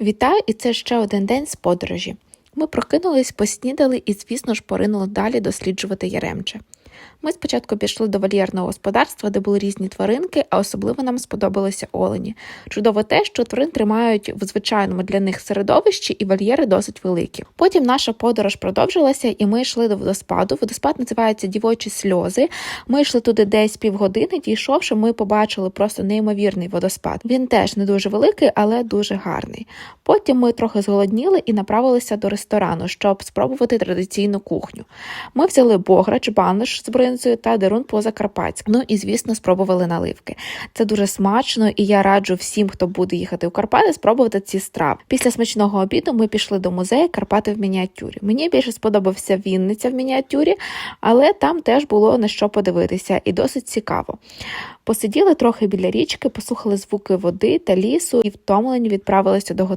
Вітаю, і це ще один день з подорожі. Ми прокинулись, поснідали і, звісно ж, поринули далі досліджувати Яремче. Ми спочатку пішли до вольєрного господарства, де були різні тваринки, а особливо нам сподобалися олені. Чудово те, що тварин тримають в звичайному для них середовищі, і вольєри досить великі. Потім наша подорож продовжилася, і ми йшли до водоспаду. Водоспад називається Дівочі сльози. Ми йшли туди десь півгодини. Дійшовши, ми побачили просто неймовірний водоспад. Він теж не дуже великий, але дуже гарний. Потім ми трохи зголодніли і направилися до ресторану, щоб спробувати традиційну кухню. Ми взяли бограч, баниш з бринзою та дерун по закарпатськи. Ну і звісно, спробували наливки. Це дуже смачно, і я раджу всім, хто буде їхати у Карпати, спробувати ці страви. Після смачного обіду ми пішли до музею Карпати в мініатюрі. Мені більше сподобався Вінниця в мініатюрі, але там теж було на що подивитися, і досить цікаво. Посиділи трохи біля річки, послухали звуки води та лісу і втомлені відправилися до готелю.